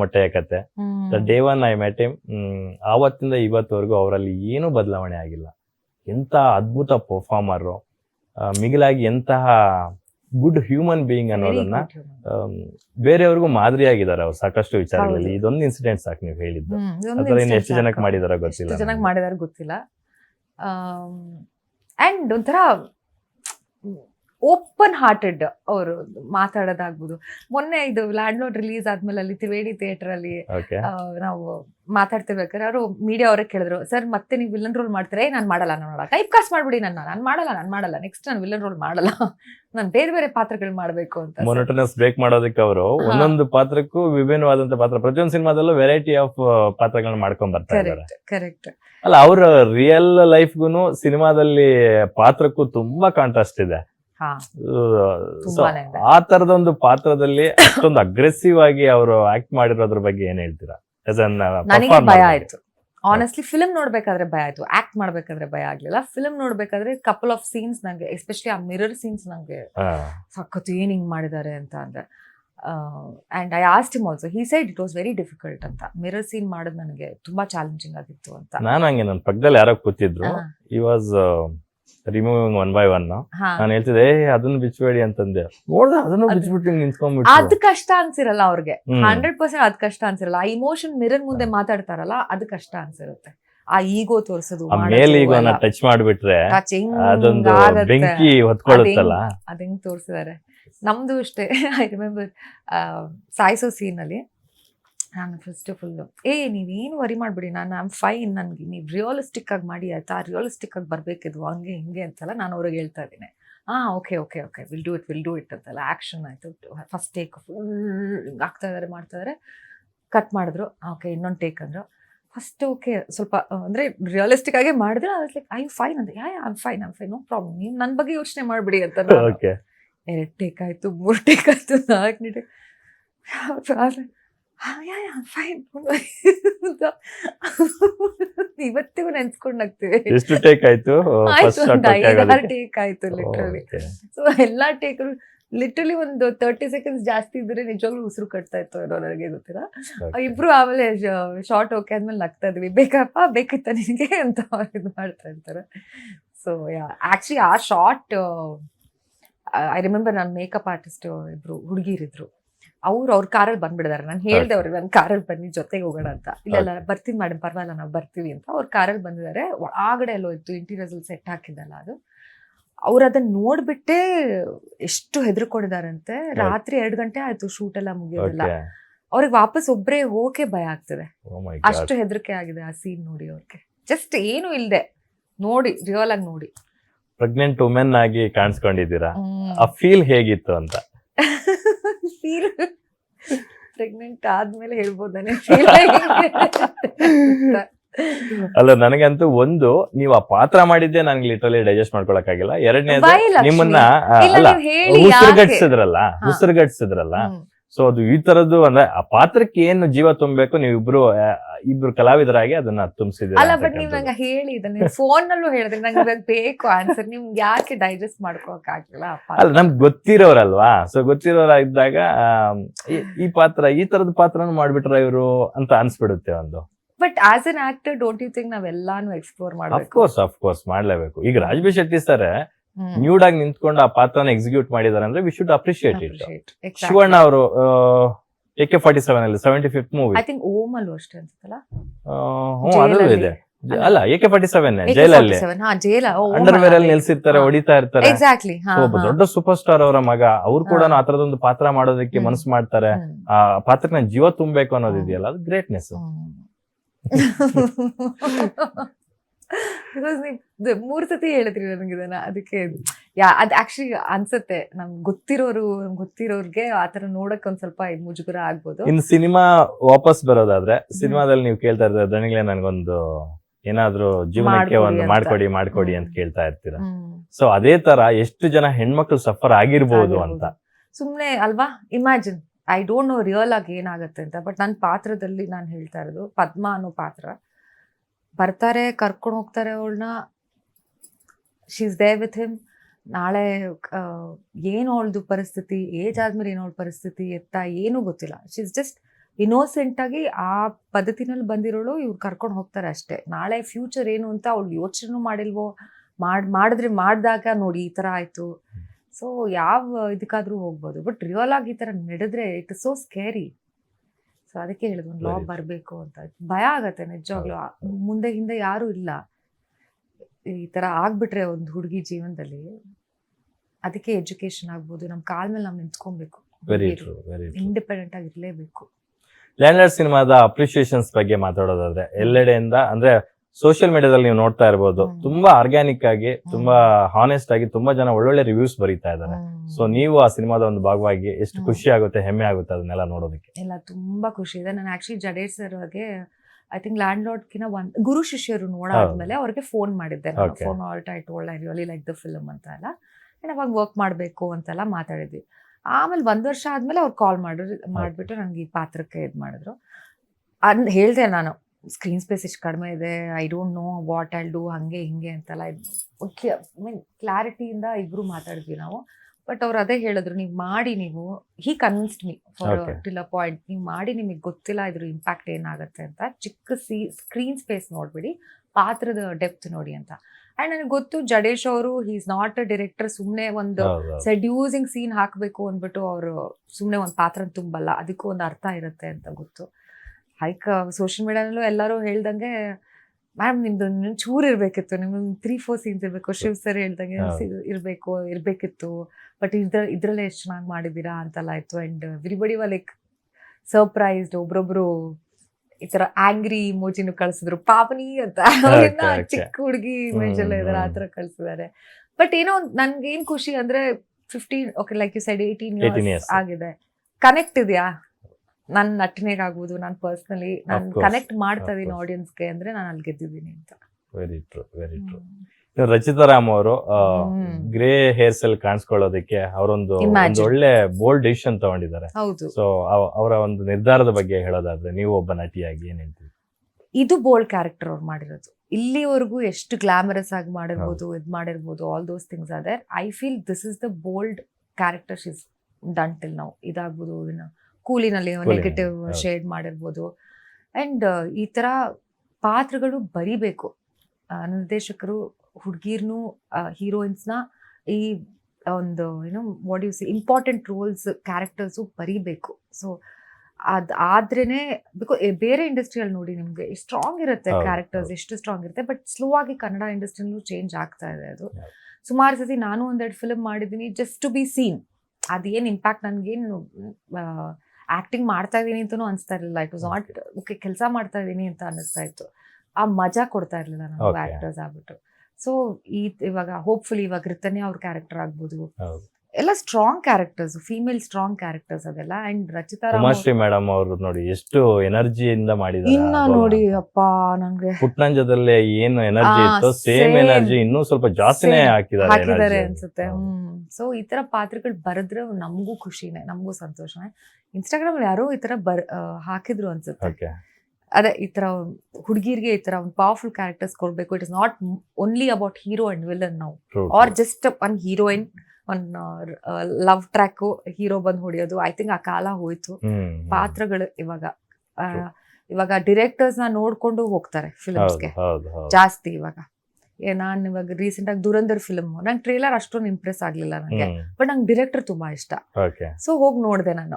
ಮೊಟ್ಟೆಯ ಕತೆ day one I met him ಆವತ್ತಿಂದ ಇವತ್ತವರೆಗೂ ಅವರಲ್ಲಿ ಏನೂ ಬದಲಾವಣೆ ಆಗಿಲ್ಲ. ಎಂತ ಅದ್ಭುತ ಪರ್ಫಾರ್ಮರು ಮಿಗಿಲಾಗಿ ಎಂತಹ ಗುಡ್ ಹ್ಯೂಮನ್ ಬೀಯಿಂಗ್ ಅನ್ನೋದನ್ನ ಬೇರೆಯವ್ರಿಗೂ ಮಾದರಿಯಾಗಿದ್ದಾರೆ ಅವ್ರು ಸಾಕಷ್ಟು ವಿಚಾರಗಳಲ್ಲಿ. ಇದೊಂದು ಇನ್ಸಿಡೆಂಟ್ ಸಾಕು ನೀವು ಹೇಳಿದ್ದು. ಇನ್ನು ಎಷ್ಟು ಜನಕ್ಕೆ ಮಾಡಿದಾರ ಗೊತ್ತಿಲ್ಲ ಜನಕ್ಕೆ ಮಾಡಿದಾರ ಗೊತ್ತಿಲ್ಲ. ಅಂಡ್ ಒಂಥರ ಓಪನ್ ಹಾರ್ಟೆಡ್ ಅವರು ಮಾತಾಡೋದಾಗ್ಬೋದು. ಮೊನ್ನೆ ಇದು ಲ್ಯಾಂಡ್ ನೋಡ್ ರಿಲೀಸ್ ಆದ್ಮೇಲೆ ಅಲ್ಲಿ ತ್ರಿವೇಣಿ ಥಿಯೇಟರ್ ಅಲ್ಲಿ ನಾವು ಮಾತಾಡ್ತಿರ್ಬೇಕಾದ್ರೆ ಅವರು ಮೀಡಿಯಾ ಅವರೇ ಕೇಳಿದ್ರು ಸರ್ ಮತ್ತೆ ನೀವು ವಿಲನ್ ರೋಲ್ ಮಾಡ್ತಾರೆ? ನಾನು ಮಾಡಲ್ಲ ನಾನು ಮಾಡಲ್ಲ. ಟೈಪ್ ಕಾಸ್ಟ್ ಮಾಡ್ಬಿಡಿ ನನ್ನ ನಾನು ಮಾಡಲ್ಲ ನಾನು ಮಾಡಲ್ಲ. ನೆಕ್ಸ್ಟ್ ನಾನು ವಿಲನ್ ರೋಲ್ ಮಾಡಲ್ಲ. ನಾನು ಬೇರೆ ಬೇರೆ ಪಾತ್ರಗಳು ಮಾಡಬೇಕು ಅಂತ ಮೊನೋಟನಸ್ ಬ್ರೇಕ್ ಮಾಡೋದಕ್ಕೆ ಅವರು ಒಂದೊಂದು ಪಾತ್ರಕ್ಕೂ ವಿಭಿನ್ನವಾದಂತ ಪಾತ್ರ. ಪ್ರತಿಯೊಂದು ಸಿನಿಮಾದಲ್ಲೂ ವೆರೈಟಿ ಆಫ್ ಪಾತ್ರಗಳನ್ನ ಮಾಡ್ಕೊಂಡ್ ಬರ್ತಾರೆ ಕರೆಕ್ಟ್ ಅಲ್ಲ ಅವ್ರ ರಿಯಲ್ ಲೈಫ್ಗೂ ಸಿನಿಮಾದಲ್ಲಿ ಪಾತ್ರಕ್ಕೂ ತುಂಬಾ ಕಾಂಟ್ರಾಸ್ಟ್ ಇದೆ. ಆ ತರದೊಂದು ಪಾತ್ರದಲ್ಲಿ ಅಷ್ಟೊಂದು ಅಗ್ರೆಸಿವ್ ಆಗಿ ಅವರು ಆಕ್ಟ್ ಮಾಡಿರೋದ್ರ ಬಗ್ಗೆ ಏನ್ ಹೇಳ್ತೀರಾ? Uh, ನನಗೆ ಭಯ. ಆಯ್ತು. ಆನೆಸ್ಟ್ಲಿ ಫಿಲ್ಮ್ ನೋಡ್ಬೇಕಾದ್ರೆ ಭಯ ಆಯ್ತು. ಆಕ್ಟ್ ಮಾಡ್ಬೇಕಾದ್ರೆ ಭಯ ಆಗ್ಲಿಲ್ಲ. ಫಿಲ್ಮ್ ನೋಡ್ಬೇಕಾದ್ರೆ ಕಪಲ್ ಆಫ್ ಸೀನ್ಸ್ ನಂಗೆ ಎಸ್ಪೆಷಲಿ ಆ ಮಿರರ್ ಸೀನ್ಸ್ ನಂಗೆ. ಸಖತ್ ಏನ್ ಹಿಂಗ್ ಮಾಡಿದ್ದಾರೆ ಅಂತ ಅಂದ್ರೆ and I asked him also he said it was very difficult ಅಂತ. ಮಿರರ್ ಸೀನ್ ಮಾಡೋದು ನನಗೆ ತುಂಬಾ ಚಾಲೆಂಜಿಂಗ್ ಆಗಿತ್ತು ಅಂತ. ನಾನು ಹಂಗೆ ನನ್ನ ಪಕ್ಕದಲ್ಲಿ ಯಾರೋ ಕೂತಿದ್ರು. ಈ was removing one by one. ನಾನು ಹೇಳ್ತಿದ್ದೆ "ಏ, ಅದನ್ನ ಬಿಚ್ಚಬೇಡಿ ಅಂತಂದೆ. ನೋಡ್ದ ಅದನ್ನು ಅದು- ನಿಂತ್ಕೊಂಡ್ಬಿಟ್ಟು ಅದ್ ಕಷ್ಟ ಅನ್ಸಿರಲ್ಲ ಅವ್ರಿಗೆ. ಹಂಡ್ರೆಡ್ ಪರ್ಸೆಂಟ್ ಅದ್ ಕಷ್ಟ ಅನ್ಸಿರಲ್ಲ. ಆ ಇಮೋಷನ್ ಮಿರರ್ ಮುಂದೆ ಮಾತಾಡ್ತಾರಲ್ಲ ಅದು ಕಷ್ಟ ಅನ್ಸಿರುತ್ತೆ. ಆ ಈಗೋ ತೋರ್ಸೋದು ಮೇಲ್ ಈಗ ಟಚ್ ಮಾಡ್ಬಿಟ್ರೆ ಅದೊಂದು ಬೆಂಕಿ ಹೊತ್ಕೊಳ್ಳುತ್ತಲ್ಲ. ಅದ್ ಹೆಂಗ್ ತೋರ್ಸಿದಾರೆ? ನಮ್ದು ಅಷ್ಟೇ. ಐ ರಿಮೆಂಬರ್ ಸಾಯಿಸೋ ಸೀನ್ ಅಲ್ಲಿ ನಾನು ಫಸ್ಟ್ ಫುಲ್ಲು ಏ ನೀವೇನು ವರಿ ಮಾಡಿಬಿಡಿ. ನಾನು ಆಮ್ ಫೈನ್ ನನಗೆ ನೀವು ರಿಯಲಿಸ್ಟಿಕ್ ಆಗಿ ಮಾಡಿ ಆಯ್ತಾ? ರಿಯಲಿಸ್ಟಿಕ್ ಆಗಿ ಬರಬೇಕಿದ್ವು. ಹಂಗೆ ಹಿಂಗೆ ಅಂತೆಲ್ಲ ನಾನು ಅವ್ರಿಗೆ ಹೇಳ್ತಾ ಇದ್ದೀನಿ. ಹಾಂ okay okay okay will do it will do it ಅಂತೆಲ್ಲ. ಆ್ಯಕ್ಷನ್ ಆಯಿತು. ಫಸ್ಟ್ ಟೇಕ್ ಫುಲ್ ಆಗ್ತಾ ಇದ್ದಾರೆ ಮಾಡ್ತಾ ಇದ್ದಾರೆ ಕಟ್ ಮಾಡಿದ್ರು. ಓಕೆ ಇನ್ನೊಂದು ಟೇಕ್ ಅಂದರು. ಫಸ್ಟ್ ಓಕೆ ಸ್ವಲ್ಪ ಅಂದರೆ ರಿಯಲಿಸ್ಟಿಕ್ ಆಗೇ ಮಾಡಿದ್ರೆ. ಲೈಕ್ ಐ ಫೈನ್ ಅಂತ yeah I fine I'm fine no problem ನೀವು ನನ್ನ ಬಗ್ಗೆ ಯೋಚನೆ ಮಾಡಿಬಿಡಿ ಅಂತ ಎರಡು ಟೇಕ್ ಆಯಿತು ಮೂರು ಟೇಕ್ ಆಯಿತು ನಾಲ್ಕನೇ ಟೇಕ್ ಫೈನ್ ಇವತ್ತಿಗೂ ನೆನ್ಸ್ಕೊಂಡ್ ನಗ್ತೀವಿ. ಎಷ್ಟು ಟೇಕ್ ಆಯ್ತು? ಐದಾರು ಟೇಕ್ ಆಯ್ತು ಲಿಟ್ರಲಿ ಸೊ ಎಲ್ಲಾ ಟೇಕ್ ಲಿಟ್ರಲಿ ಒಂದು ತರ್ಟಿ ಸೆಕೆಂಡ್ಸ್ ಜಾಸ್ತಿ ಇದ್ರೆ ನಿಜವಾಗ್ಲೂ ಉಸಿರು ಕಟ್ತಾ ಇತ್ತು ಏನೋ ನನಗೆ ಗೊತ್ತಿಲ್ಲ. ಇಬ್ರು ಆಮೇಲೆ ಶಾರ್ಟ್ ಓಕೆ ಆದ್ಮೇಲೆ ನಗ್ತಾ ಇದ್ವಿ. ಬೇಕಪ್ಪ ಬೇಕಿತ್ತ ನಿನಗೆ ಅಂತ ಇದು ಮಾಡ್ತಾ ಇರ್ತಾರೆ. ಸೊ ಆಕ್ಚುಲಿ ಆ ಶಾರ್ಟ್ ಐ ರಿಮೆಂಬರ್ ನಾನು ಮೇಕಪ್ ಆರ್ಟಿಸ್ಟ್ ಇಬ್ರು ಹುಡುಗಿರಿದ್ರು. ಅವ್ರು ಅವ್ರ ಕಾರಲ್ಲಿ ಬಂದ್ಬಿಡಿದಾರೆ. ನಾನು ಹೇಳ್ದೆ ಅವ್ರಿಗೆ ನನ್ನ ಕಾರಲ್ಲಿ ಬನ್ನಿ ಜೊತೆಗೆ ಹೋಗೋಣ ಅಂತ. ಇಲ್ಲ ಬರ್ತೀನಿ ಮೇಡಮ್ ಪರವಾಗಿಲ್ಲ ನಾವು ಬರ್ತೀವಿ ಅಂತ. ಅವ್ರ ಕಾರಲ್ಲಿ ಬಂದಿದ್ದಾರೆ. ಒಳಗಡೆ ಎಲ್ಲೋ ಇತ್ತು ಇಂಟೀರಿಯರ್ಸ್ ಸೆಟ್ ಹಾಕಿದ್ದಲ್ಲ ಅದು. ಅವ್ರು ಅದನ್ನ ನೋಡ್ಬಿಟ್ಟೆ ಎಷ್ಟು ಹೆದರ್ಕೊಂಡಿದಾರಂತೆ ರಾತ್ರಿ ಎರಡು ಗಂಟೆ ಆಯ್ತು ಶೂಟ್ ಎಲ್ಲ ಮುಗಿಯೋದಿಲ್ಲ. ಅವ್ರಿಗೆ ವಾಪಸ್ ಒಬ್ರೇ ಹೋಗಕ್ಕೆ ಭಯ ಆಗ್ತದೆ. ಮೈ ಅಷ್ಟು ಹೆದರಿಕೆ ಆಗಿದೆ ಆ ಸೀನ್ ನೋಡಿ ಅವ್ರಿಗೆ. ಜಸ್ಟ್ ಏನು ಇಲ್ಲದೆ ನೋಡಿ ರಿಯಲ್ ಆಗಿ ನೋಡಿ. ಪ್ರೆಗ್ನೆಂಟ್ ವುಮೆನ್ ಆಗಿ ಕಾಣಿಸ್ಕೊಂಡಿದ್ದೀರಾ? ಆ ಫೀಲ್ ಹೇಗಿತ್ತು ಅಂತ? ಫೀಲ್ ಪ್ರೆಗ್ನೆಂಟ್ ಆದ್ಮೇಲೆ ಹೇಳ್ಬೋದಾನೆ? ಅಲ್ಲ ನನಗಂತೂ ಒಂದು ನೀವು ಆ ಪಾತ್ರ ಮಾಡಿದ್ದೆ ನನ್ಗೆ ಲಿಟ್ರಲಿ ಡೈಜೆಸ್ಟ್ ಮಾಡ್ಕೊಳಕ್ಕಾಗಿಲ್ಲ. ಎರಡನೇದು Why, ನಿಮ್ಮನ್ನ ಉಸಿರುಗಟ್ಸಿದ್ರಲ್ಲ. ಉಸಿರುಗಟ್ಸಿದ್ರಲ್ಲ. ಸೊ ಅದು ಈ ತರದ್ದು ಅಂದ್ರೆ ಆ ಪಾತ್ರಕ್ಕೆ ಏನು ಜೀವ ತುಂಬಬೇಕು? ನೀವಿಬ್ರು ಇಬ್ರು ಕಲಾವಿದರಾಗಿ ಅದನ್ನ ತುಂಬಿಸಿದ್ರೆ ಅಲ್ಲ ಬಟ್ ನೀವ್ ನಂಗೆ ಹೇಳಿ ಇದನ್ನ ಫೋನ್ ನಲ್ಲೂ ಹೇಳಿದ್ರೆ ನಂಗೆ ಬೇಕು ಆನ್ಸರ್ ನಿಮ್ಗೆ ಯಾಕೆ ಡೈಜೆಸ್ಟ್ ಮಾಡ್ಕೋಕ್ ಆಗಿಲ್ಲ ಅಲ್ಲ ನಮ್ಗೆ ಗೊತ್ತಿರೋರಲ್ವಾ? ಸೊ ಗೊತ್ತಿರೋರ ಇದ್ದಾಗ ಈ- ಈ ಪಾತ್ರ ಈ ತರದ ಪಾತ್ರನೂ ಮಾಡ್ಬಿಟ್ರ ಇವರು ಅಂತ ಅನ್ಸ್ಬಿಡುತ್ತೆ ಒಂದು. But as an actor don't you think ನಾವೆಲ್ಲಾನು explore ಮಾಡ್ಬೇಕು? ಅಫ್ಕೋರ್ಸ್ ಅಫ್ಕೋರ್ಸ್ ಮಾಡ್ಲೇಬೇಕು. ಈಗ ರಾಜ್ಬಿ ಶೆಟ್ಟಿ ಸರ್ ನ್ಯೂಡ್ ಆಗಿ ನಿಂತ್ಕೊಂಡು ಆ ಪಾತ್ರನ ಎಕ್ಸಿಕ್ಯೂಟ್ ಮಾಡಿದಾರೆ ಅಂದ್ರೆ we should appreciate it Shivanna ಅವರು ಎ ಕೆ ಫಾರ್ಟಿ ಸೆವೆನ್ ಅಲ್ಲಿ seventy fifth movie I think Om ಅಲ್ಲೂ ಅಷ್ಟೇ ಅನ್ಸುತ್ತಲ್ಲ ಹ್ಞೂ ಅದರಲ್ಲೂ ಇದೆ. ಅಲ್ಲ ಎ ಕೆ ಫಾರ್ಟಿ ಸೆವೆನ್ ಜೈಲಲ್ಲಿ ಅಂಡರ್ ವೇರ್ ಅಲ್ಲಿ ನಿಲ್ಸಿರ್ತಾರೆ. ಹೊಡಿತಾ ಇರ್ತಾರೆ. ಒಬ್ಬ ದೊಡ್ಡ ಸೂಪರ್ ಸ್ಟಾರ್ ಅವರ ಮಗ ಅವ್ರು ಕೂಡ. ಆ ತರದೊಂದು ಪಾತ್ರ ಮಾಡೋದಕ್ಕೆ ಮನಸ್ಸು ಮಾಡ್ತಾರೆ. ಆ ಪಾತ್ರಕ್ಕೆ ಜೀವ ತುಂಬಬೇಕು ಅನ್ನೋದಿದೆಯಲ್ಲ ಅದು ಗ್ರೇಟ್ನೆಸ್ ಬಿಕಾಸ್ ನೀವು ಮೂರ್ ಸತಿ ಹೇಳಿದ್ರಿ ನನಗೆ ಇದನ್ನ. ಅದಕ್ಕೆ ಯಾ ಅದ್ ಆಕ್ಚುಲಿ ಅನ್ಸುತ್ತೆ. ನಮ್ಗೆ ಗೊತ್ತಿರೋರು ನಮ್ಗ್ ಗೊತ್ತಿರೋರ್ಗೆ ಆತರ ನೋಡಕ್ ಒಂದ್ ಸ್ವಲ್ಪ ಮುಜುಗರ ಆಗ್ಬೋದು. ಇನ್ ಸಿನಿಮಾ ವಾಪಸ್ ಬರೋದಾದ್ರೆ ಸಿನಿಮಾದಲ್ಲಿ ನೀವು ಕೇಳ್ತಾ ಇರ್ತಾರೆ ನನಗೆ ನನ್ಗೊಂದು ಏನಾದ್ರೂ ಜೀವನಕ್ಕೆ ಒಂದು ಮಾಡ್ಕೊಡಿ ಮಾಡ್ಕೊಡಿ ಅಂತ. ಕೇಳ್ತಾ ಇರ್ತೀರಾ. ಸೊ ಅದೇ ತರ ಎಷ್ಟು ಜನ ಹೆಣ್ಮಕ್ಳು ಸಫರ್ ಆಗಿರ್ಬೋದು ಅಂತ. ಸುಮ್ನೆ ಅಲ್ವಾ? Imagine I don't know real ಆಗಿ ಏನಾಗುತ್ತೆ ಅಂತ. ಬಟ್ ನನ್ನ ಪಾತ್ರದಲ್ಲಿ ನಾನು ಹೇಳ್ತಾ ಇರೋದು ಪದ್ಮ ಅನ್ನೋ ಪಾತ್ರ. ಬರ್ತಾರೆ ಕರ್ಕೊಂಡು ಹೋಗ್ತಾರೆ ಅವಳನ್ನ. ಶೀಸ್ ದೇ ವಿತ್ ಹಿಮ್ ನಾಳೆ ಏನು ಅವಳದು ಪರಿಸ್ಥಿತಿ ಏಜ್ ಆದ್ಮೇಲೆ ಏನು ಅವಳ ಪರಿಸ್ಥಿತಿ ಎತ್ತ ಏನೂ ಗೊತ್ತಿಲ್ಲ. ಶೀಸ್ ಜಸ್ಟ್ ಇನ್ನೋಸೆಂಟ್ ಆಗಿ ಆ ಪದ್ಧತಿನಲ್ಲಿ ಬಂದಿರೋಳು ಇವ್ರು ಕರ್ಕೊಂಡು ಹೋಗ್ತಾರೆ ಅಷ್ಟೇ. ನಾಳೆ ಫ್ಯೂಚರ್ ಏನು ಅಂತ ಅವಳು ಯೋಚನೆ ಮಾಡಿಲ್ವೋ ಮಾಡಿ ಮಾಡಿದ್ರೆ ಮಾಡಿದಾಗ ನೋಡಿ ಈ ಥರ ಆಯಿತು. ಸೊ ಯಾವ ಇದಕ್ಕಾದರೂ ಹೋಗ್ಬೋದು. ಬಟ್ ರಿಯಲ್ ಆಗಿ ಈ ಥರ ನಡೆದ್ರೆ ಇಟ್ ಇಸ್ ಸೋ ಸ್ಕೇರಿ ಅದಕ್ಕೆ ಹೇಳಿದ್ ಒಂದು ಲಾ ಬರಬೇಕು ಅಂತ. ಭಯ ಆಗತ್ತೆ ನಿಜವಾಗ್ಲೂ. ಮುಂದೆ ಹಿಂದೆ ಯಾರು ಇಲ್ಲ. ಈ ತರ ಆಗ್ಬಿಟ್ರೆ ಒಂದು ಹುಡುಗಿ ಜೀವನದಲ್ಲಿ ಅದಕ್ಕೆ ಎಜುಕೇಶನ್ ಆಗ್ಬೋದು ನಮ್ಮ ಕಾಲ್ ಮೇಲೆ ನಾವು ನಿಂತ್ಕೊಬೇಕು. ವೆರಿ ಟ್ರೂ ವೆರಿ ಇಂಡಿಪೆಂಡೆಂಟ್ ಆಗಿರ್ಲೇಬೇಕು. ಲ್ಯಾಂಡ್ಲರ್ ಸಿನಿಮಾದ ಅಪ್ರಿಸಿಯೇಷನ್ಸ್ ಬಗ್ಗೆ ಮಾತಾಡೋದಾದ್ರೆ ಎಲ್ಲೆಡೆಯಿಂದ ಅಂದ್ರೆ ಸೋಷಿಯಲ್ ಮೀಡಿಯಾದಲ್ಲಿ ನೀವು ನೋಡ್ತಾ ಇರ್ಬೋದು. ತುಂಬಾ ಆರ್ಗ್ಯಾನಿಕ್ ಆಗಿ ತುಂಬಾ ಹಾನೆಸ್ಟ್ ಆಗಿ ತುಂಬಾ ಜನ ಒಳ್ಳೊಳ್ಳೆ ರಿವ್ಯೂಸ್ ಬರೀತಾ ಇದ್ದಾರೆ. ಸೊ ನೀವು ಆ ಸಿನಿಮಾದ ಒಂದು ಭಾಗವಾಗಿ ಎಷ್ಟು ಖುಷಿ ಆಗುತ್ತೆ ಹೆಮ್ಮೆ ಆಗುತ್ತೆ ಅದನ್ನೆಲ್ಲ ನೋಡೋದಕ್ಕೆ? ಇಲ್ಲ ತುಂಬಾ ಖುಷಿ ಇದೆ. ನಾನು ಆಕ್ಚುಲಿ ಜಡೇಶ್ ಸರ್ ಅವ್ರಿಗೆ ಐ ಥಿಂಕ್ ಲ್ಯಾಂಡ್ ಲಾರ್ಡ್ಕಿನ ಒಂದ್ ಗುರು ಶಿಷ್ಯರು ನೋಡಾದ್ಮೇಲೆ ಅವ್ರಿಗೆ ಫೋನ್ ಮಾಡಿದ್ದೆ ನಾನು. Phone halt I told I really like the film ಅಂತ ಎಲ್ಲ. ಅಂಡ್ ಅವಾಗ ವರ್ಕ್ ಮಾಡಬೇಕು ಅಂತೆಲ್ಲ ಮಾತಾಡಿದ್ವಿ. ಆಮೇಲೆ ಒಂದ್ ವರ್ಷ ಆದ್ಮೇಲೆ ಅವ್ರು ಕಾಲ್ ಮಾಡಿದ್ರು ಮಾಡ್ಬಿಟ್ಟು ನನಗೆ ಈ ಪಾತ್ರಕ್ಕೆ ಇದು ಮಾಡಿದ್ರು. ಅನ್ ಹೇಳ್ದೆ ನಾನು ಸ್ಕ್ರೀನ್ ಸ್ಪೇಸ್ ಇಷ್ಟು ಕಡಿಮೆ ಇದೆ I don't know what all do ಹಂಗೆ ಹಿಂಗೆ ಅಂತೆಲ್ಲ ಮೀನ್ ಕ್ಲಾರಿಟಿಯಿಂದ ಇಬ್ರು ಮಾತಾಡಿದ್ವಿ ನಾವು ಬಟ್ ಅವ್ರು ಅದೇ ಹೇಳಿದ್ರು ನೀವು ಮಾಡಿ ನೀವು he convinced me for. Till a point ನೀವು ಮಾಡಿ ನಿಮಗೆ ಗೊತ್ತಿಲ್ಲ ಇದ್ರ ಇಂಪ್ಯಾಕ್ಟ್ ಏನಾಗುತ್ತೆ ಅಂತ ಚಿಕ್ಕ ಸಿ ಸ್ಕ್ರೀನ್ ಸ್ಪೇಸ್ ನೋಡ್ಬಿಡಿ ಪಾತ್ರದ ಡೆಪ್ತ್ ನೋಡಿ ಅಂತ ಆ್ಯಂಡ್ ನನಗೆ ಗೊತ್ತು ಜಡೇಶ್ ಅವರು ಈಸ್ ನಾಟ್ ಅ ಡೈರೆಕ್ಟರ್ ಸುಮ್ಮನೆ ಒಂದು. ಸೆಡ್ಯೂಸಿಂಗ್ ಸೀನ್ ಹಾಕಬೇಕು ಅಂದ್ಬಿಟ್ಟು ಅವರು ಸುಮ್ಮನೆ ಒಂದು ಪಾತ್ರ ತುಂಬಲ್ಲ ಅದಕ್ಕೂ ಒಂದು ಅರ್ಥ ಇರುತ್ತೆ ಅಂತ ಗೊತ್ತು ಹೈಕ್ ಸೋಷಿಯಲ್ ಮೀಡಿಯಾನಲ್ಲೂ ಎಲ್ಲರೂ ಹೇಳ್ದಂಗೆ ಮ್ಯಾಮ್ ನಿಮ್ದು ಚೂರು ಇರಬೇಕಿತ್ತು. ನಿಮ್ಗೆ ತ್ರೀ ಫೋರ್ ಸೀನ್ಸ್ ಇರಬೇಕು. ಶಿವ್ ಸರ್ ಹೇಳ್ದಂಗೆ. ಇರಬೇಕು ಇರಬೇಕಿತ್ತು. ಬಟ್ ಇದ್ರ ಇದ್ರಲ್ಲೇ ಎಷ್ಟು ಚೆನ್ನಾಗಿ ಮಾಡಿದ್ದೀರಾ? ಅಂತೆಲ್ಲ ಆಯ್ತು. ಆ್ಯಂಡ್ ಎವ್ರಿಬಡಿ ಲೈಕ್ ಸರ್ಪ್ರೈಸ್ಡ್ ಒಬ್ರೊಬ್ರು ಈ ತರ ಆಂಗ್ರಿ ಮೋಜಿನೂ ಕಳಿಸಿದ್ರು. ಪಾಪನಿ ಅಂತ. ಚಿಕ್ಕ ಹುಡುಗಿ ಮೇಜಲ್ಲ ಎಲ್ಲ ಇದಾರೆ ಆ ಥರ ತರ ಕಳ್ಸಿದ್ದಾರೆ. ಬಟ್ ಏನೋ ಒಂದ್ ನನ್ಗೆ ಏನ್ ಖುಷಿ ಅಂದ್ರೆ fifteen okay like you said eighteen 18 years ಆಗಿದೆ. ಕನೆಕ್ಟ್ ಇದೆಯಾ? ನನ್ನ ನಟನೆಗಾಗ್ಬೋದು ನಾನು ಪರ್ಸ್ನಲಿ ನಾನು ಕನೆಕ್ಟ್ ಮಾಡ್ತಾ ಇದ್ದೀನಿ. ಆಡಿಯನ್ಸ್ಗೆ ಅಂದ್ರೆ ನಾನು ಅಲ್ಲಿ ಗೆದ್ದಿದ್ದೀನಿ ಅಂತ. Very true very true Rachita Ram ಅವರು. ಗ್ರೇ ಹೇರ್ ಸೆಲ್ ಕಾಣಿಸ್ಕೊಳ್ಳೋದಕ್ಕೆ ಅವರೊಂದು ಒಂದು ಒಳ್ಳೆ ಬೋಲ್ಡ್ ಡಿಸಿಷನ್ ತಗೊಂಡಿದ್ದಾರೆ. ಹೌದು. ಸೊ ಅವರ ಒಂದು ನಿರ್ಧಾರದ ಬಗ್ಗೆ ಹೇಳೋದಾದ್ರೆ ನೀವು ಒಬ್ಬ ನಟಿಯಾಗಿ ಏನ್ ಹೇಳ್ತೀವಿ ಇದು ಬೋಲ್ಡ್ ಕ್ಯಾರೆಕ್ಟರ್ ಅವ್ರು ಮಾಡಿರೋದು. ಇಲ್ಲಿವರೆಗೂ ಎಷ್ಟು ಗ್ಲಾಮರಸ್ ಆಗಿ ಮಾಡಿರ್ಬೋದು ಇದು ಮಾಡಿರ್ಬೋದು ಆಲ್ ದೋಸ್ ಥಿಂಗ್ಸ್ ಅದೇ I feel this is the bold character she's done till ನಾವು ಇದಾಗ್ಬೋದು ಕೂಲಿನಲ್ಲಿ ನೆಗೆಟಿವ್ ಶೇಡ್ ಮಾಡಿರ್ಬೋದು. ಅಂಡ್ ಈ ತರ ಪಾತ್ರಗಳು ಬರಿಬೇಕು. ನಿರ್ದೇಶಕರು ಹುಡುಗಿರ್ನು ಹೀರೋಯಿನ್ಸ್ನ ಈ ಒಂದು ಏನೋ what you see important roles characters ಬರಿಬೇಕು. ಸೊ ಅದು ಆದ್ರೇನೆ ಬಿಕಾಸ್ ಬೇರೆ ಇಂಡಸ್ಟ್ರಿಯಲ್ಲಿ ನೋಡಿ ನಿಮಗೆ ಸ್ಟ್ರಾಂಗ್ ಇರುತ್ತೆ ಕ್ಯಾರೆಕ್ಟರ್ಸ್ ಎಷ್ಟು ಸ್ಟ್ರಾಂಗ್ ಇರುತ್ತೆ. ಬಟ್ ಸ್ಲೋ ಆಗಿ ಕನ್ನಡ ಇಂಡಸ್ಟ್ರಿಯಲ್ಲೂ ಚೇಂಜ್ ಆಗ್ತಾ ಇದೆ ಅದು. ಸುಮಾರು ಸತಿ ನಾನು ಒಂದೆರಡು ಫಿಲಮ್ ಮಾಡಿದ್ದೀನಿ ಜಸ್ಟ್ ಟು ಬಿ ಸೀನ್ ಅದೇನು ಇಂಪ್ಯಾಕ್ಟ್ ನನ್ಗೇನು ಆಕ್ಟಿಂಗ್ ಮಾಡ್ತಾ ಇದ್ದೀನಿ ಅಂತಲೂ ಅನಿಸ್ತಾ ಇರಲಿಲ್ಲ. ಇಟ್ ವಾಸ್ ನಾಟ್ ಓಕೆ ಕೆಲಸ ಮಾಡ್ತಾ ಇದೀನಿ ಅಂತ ಅನ್ನಿಸ್ತಾ ಇತ್ತು. ಆ ಮಜಾ ಕೊಡ್ತಾ ಇರಲಿಲ್ಲ ನಮ್ಗೆ. ಆಕ್ಟರ್ಸ್ ಆಗ್ಬಿಟ್ಟು. ಸೊ ಈ ಇವಾಗ ಹೋಪ್ಫುಲಿ ಇವಾಗ ರಿತನ್ಯ ಅವ್ರ ಕ್ಯಾರೆಕ್ಟರ್ ಆಗ್ಬೋದು. ಎಲ್ಲ strong characters female strong characters ಅದೆಲ್ಲ ಅಂಡ್ ರಚಿತಾ ರಾಮ್ ಉಮಾಶ್ರೀ ಮೇಡಮ್ ಅವರು ನೋಡಿ ಎಷ್ಟು ಎನರ್ಜಿಯಿಂದ ಮಾಡಿದ್ರು ಇನ್ನ. ನೋಡಿ ಅಪ್ಪ ನನ್ಗೆ ಪುಟ್ನಂಜದಲ್ಲಿ ಏನು ಎನರ್ಜಿ ಆ, ಇತ್ತು ಸೇಮ್ same. ಎನರ್ಜಿ ಇನ್ನೂ ಸ್ವಲ್ಪ ಜಾಸ್ತಿನೇ Same. ಹಾಕಿದ್ದಾರೆ ಹಾಕಿದ್ದಾರೆ energy. ಅನ್ಸುತ್ತೆ ಹೌದು. ಹ್ಮ್ ಸೊ ಈ ತರ ಪಾತ್ರಗಳು ಬರೆದ್ರೆ ನಮಗೂ ಖುಷಿನೇ ನಮಗೂ ಸಂತೋಷನೇ ಇನ್ಸ್ಟಾಗ್ರಾಮ್ ಯಾರೋ ಈ ತರ ಬರ್ ಆ, ಹಾಕಿದ್ರು ಅನ್ಸುತ್ತೆ Okay. ಅದೇ ಈ ತರ ಹುಡುಗಿರ್ಗೆ ಈ ತರ ಒಂದು ಪವರ್ಫುಲ್ ಕ್ಯಾರೆಕ್ಟರ್ಸ್ ಕೊಡ್ಬೇಕು it is not only about hero and villain ನಾವು True, are true. Just one heroine one love track hero ಬಂದು ಹೊಡಿಯೋದು. ಐ ಥಿಂಕ್ ಆ ಕಾಲ ಹೋಯ್ತು. ಪಾತ್ರಗಳು ಇವಾಗ. ಇವಾಗ ಡಿರೆಕ್ಟರ್ಸ್ನ ನೋಡ್ಕೊಂಡು ಹೋಗ್ತಾರೆ ಫಿಲಮ್ಸ್ಗೆ ಜಾಸ್ತಿ ಇವಾಗ. ಏ ನಾನು ಇವಾಗ ರೀಸೆಂಟ್ ಆಗಿ ದುರಂದರ್ ಫಿಲ್ಮ್ ನಂಗೆ ಟ್ರೇಲರ್ ಅಷ್ಟೊಂದು ಇಂಪ್ರೆಸ್ ಆಗ್ಲಿಲ್ಲ ನಂಗೆ. ಹ್ಮ್. ಬಟ್ ನಂಗೆ ಡಿರೆಕ್ಟರ್ ತುಂಬಾ ಇಷ್ಟ. ಸೊ ಹೋಗಿ ನೋಡಿದೆ ನಾನು.